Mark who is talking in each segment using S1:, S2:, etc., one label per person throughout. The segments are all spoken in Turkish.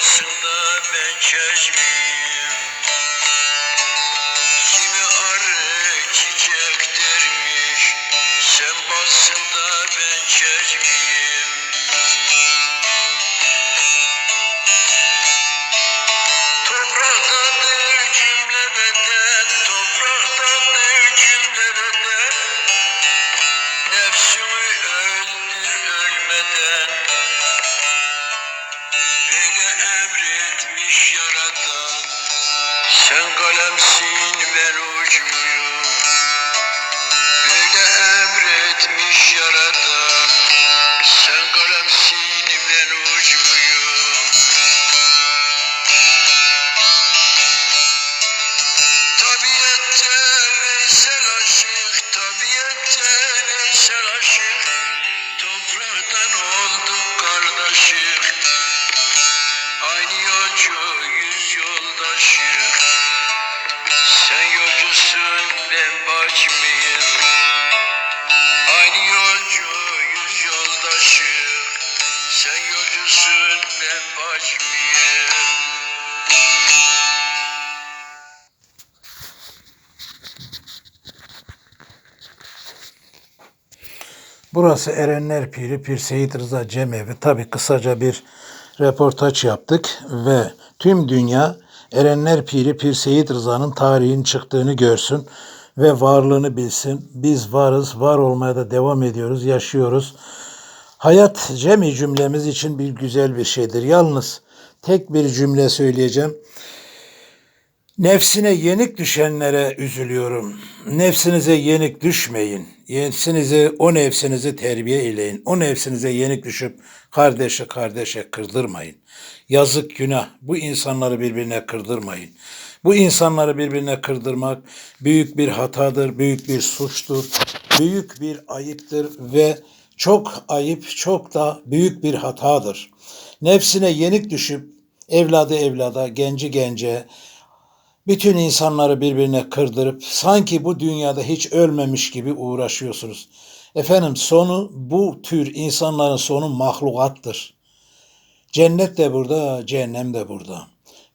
S1: basında ben çeşmeyim Kimi arı çiçek dermiş Sen basında Sen kalemsin ben ucuyum. Böyle emretmiş yaradan. Sen kalemsin
S2: Burası Erenler Piri Pir Seyit Rıza Cemevi. Tabi kısaca bir reportaj yaptık ve tüm dünya Erenler Piri Pir Seyit Rıza'nın tarihin çıktığını görsün ve varlığını bilsin. Biz varız, var olmaya da devam ediyoruz, yaşıyoruz. Hayat cemi cümlemiz için bir güzel bir şeydir. Yalnız tek bir cümle söyleyeceğim. Nefsine yenik düşenlere üzülüyorum. Nefsinize yenik düşmeyin. Nefsinize, o nefsinizi terbiye eyleyin. O nefsinize yenik düşüp kardeşi kardeşe kırdırmayın. Yazık günah. Bu insanları birbirine kırdırmayın. Bu insanları birbirine kırdırmak büyük bir hatadır, büyük bir suçtur, büyük bir ayıptır ve çok ayıp, çok da büyük bir hatadır. Nefsine yenik düşüp evladı evlada, genci gence, bütün insanları birbirine kırdırıp sanki bu dünyada hiç ölmemiş gibi uğraşıyorsunuz. Efendim sonu bu tür insanların sonu mahlukattır. Cennet de burada, cehennem de burada.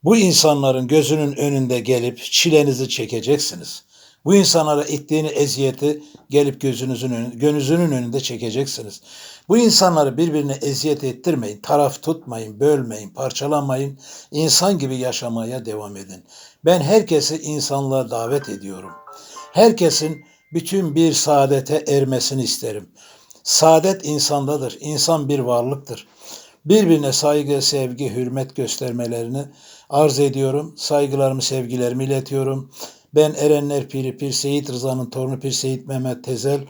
S2: Bu insanların gözünün önünde gelip çilenizi çekeceksiniz. Bu insanlara ettiğini eziyeti gelip gözünüzün önünde, gönlünüzün önünde çekeceksiniz. Bu insanları birbirine eziyet ettirmeyin, taraf tutmayın, bölmeyin, parçalamayın. İnsan gibi yaşamaya devam edin. Ben herkesi insanlığa davet ediyorum. Herkesin bütün bir saadete ermesini isterim. Saadet insandadır. İnsan bir varlıktır. Birbirine saygı, sevgi, hürmet göstermelerini arz ediyorum. Saygılarımı, sevgilerimi iletiyorum. Ben Erenler Piri Pir Seyit Rıza'nın torunu Pir Seyit Mehmet Tezel.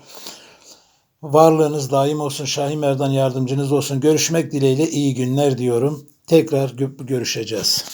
S2: Varlığınız daim olsun. Şahin Merdan yardımcınız olsun. Görüşmek dileğiyle iyi günler diyorum. Tekrar gö- görüşeceğiz.